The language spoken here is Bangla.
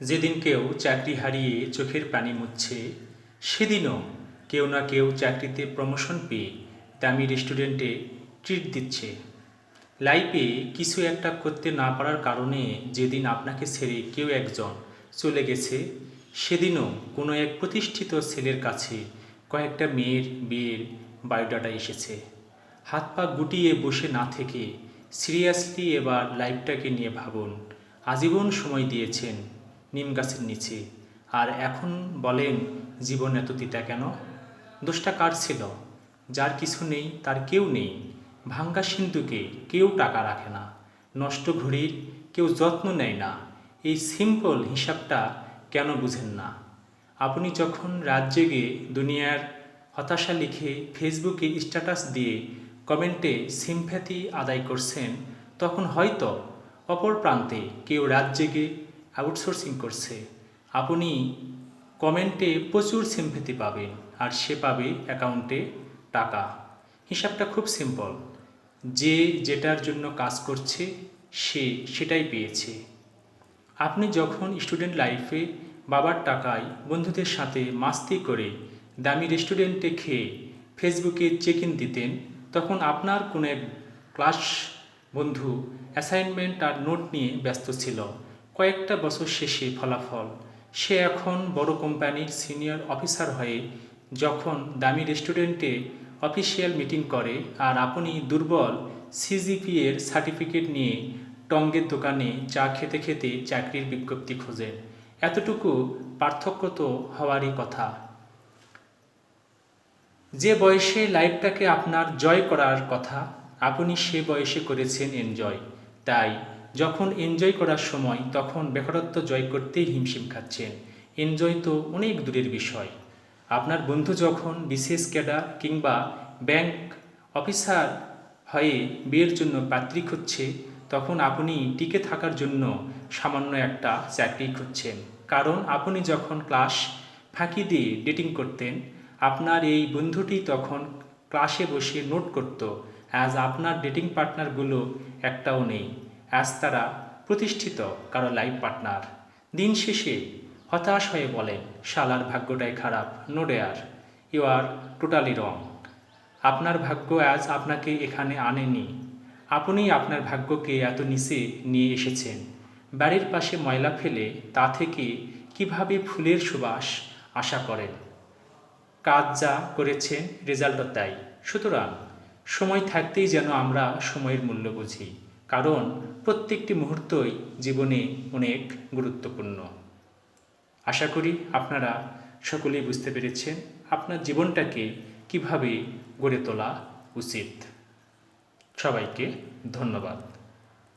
যেদিন কেউ চাকরি হারিয়ে চোখের পানি মুছছে, সেদিনও কেউ না কেউ চাকরিতে প্রমোশন পেয়ে দামি রেস্টুরেন্টে ট্রিট দিচ্ছে। লাইফে কিছু একটা করতে না পারার কারণে যেদিন আপনাকে ছেড়ে কেউ একজন চলে গেছে, সেদিনও কোনো এক প্রতিষ্ঠিত ছেলের কাছে কয়েকটা মেয়ের বিয়ের বায়োডাটা এসেছে। হাত পা গুটিয়ে বসে না থেকে সিরিয়াসলি এবার লাইফটাকে নিয়ে ভাবুন। আজীবন সময় দিয়েছেন নিম গাছের নিচে। আর এখন বলেন, জীবন এত তিতা কেন? দোষটা কার ছিল? যার কিছু নেই, তার কেউ নেই। ভাঙ্গা সিন্ধুকে কেউ টাকা রাখে না। নষ্ট ঘড়ির কেউ যত্ন নেয় না। এই সিম্পল হিসাবটা কেন বুঝেন না? আপনি যখন রাত জেগে দুনিয়ার হতাশা লিখে ফেসবুকে স্ট্যাটাস দিয়ে কমেন্টে সিম্প্যাথি আদায় করছেন, তখন হয়তো অপর প্রান্তে কেউ রাত জেগে আউটসোর্সিং করছে। আপনি কমেন্টে প্রচুর সিম্প্যাথি পাবেন, আর সে পাবে অ্যাকাউন্টে টাকা। হিসাবটা খুব সিম্পল যে যেটার জন্য কাজ করছে, সে সেটাই পেয়েছে। আপনি যখন স্টুডেন্ট লাইফে বাবার টাকায় বন্ধুদের সাথে মাস্তি করে দামি রেস্টুরেন্টে খেয়ে ফেসবুকে চেক ইন দিতেন, তখন আপনার কোনো এক ক্লাস বন্ধু অ্যাসাইনমেন্ট আর নোট নিয়ে ব্যস্ত ছিল। কয়েকটা বছর শেষে ফলাফল। সে এখন বড় কোম্পানির সিনিয়র অফিসার হয়ে যখন দামি রেস্টুরেন্টে অফিসিয়াল মিটিং করে আর আপনি দুর্বল সিজিপি এর সার্টিফিকেট নিয়ে টঙ্গের দোকানে চা খেতে খেতে চাকরির বিজ্ঞপ্তি খোঁজেন। এতটুকু পার্থক্য তো হওয়ারই কথা। যে বয়সে লাইফটাকে আপনার জয় করার কথা, আপনি সে বয়সে করেছেন এনজয় তাই যখন এনজয় করার সময়, তখন বেকারত্ব জয় করতেই হিমশিম খাচ্ছেন। এনজয় তো অনেক দূরের বিষয়। আপনার বন্ধু যখন বিশেষ ক্যাডার কিংবা ব্যাংক অফিসার হয়ে বিয়ের জন্য পাত্রী খুঁজছে, তখন আপনি টিকে থাকার জন্য সামান্য একটা চাকরি খুঁজছেন। কারণ আপনি যখন ক্লাস ফাঁকি দিয়ে ডেটিং করতেন, আপনার এই বন্ধুটি তখন ক্লাসে বসে নোট করত অ্যাজ আপনার ডেটিং পার্টনারগুলো একটাও নেই। অ্যাজ তারা প্রতিষ্ঠিত কারও লাইফ পার্টনার দিন শেষে হতাশ হয়ে বলেন শালার ভাগ্যটাই খারাপ no dare you are totally wrong আপনার ভাগ্য আজ আপনাকে এখানে আনেনি। আপনি আপনার ভাগ্যকে এত নিচে নিয়ে এসেছেন। বাড়ির পাশে ময়লা ফেলে তা থেকে কীভাবে ফুলের সুবাস আশা করেন? কাজ যা করেছেন রেজাল্টও তাই। সুতরাং, সময় থাকতেই যেন আমরা সময়ের মূল্য বুঝি। কারণ প্রত্যেকটি মুহূর্তই জীবনে অনেক গুরুত্বপূর্ণ। আশা করি আপনারা সকলেই বুঝতে পেরেছেন আপনার জীবনটাকে কীভাবে গড়ে তোলা উচিত। সবাইকে ধন্যবাদ।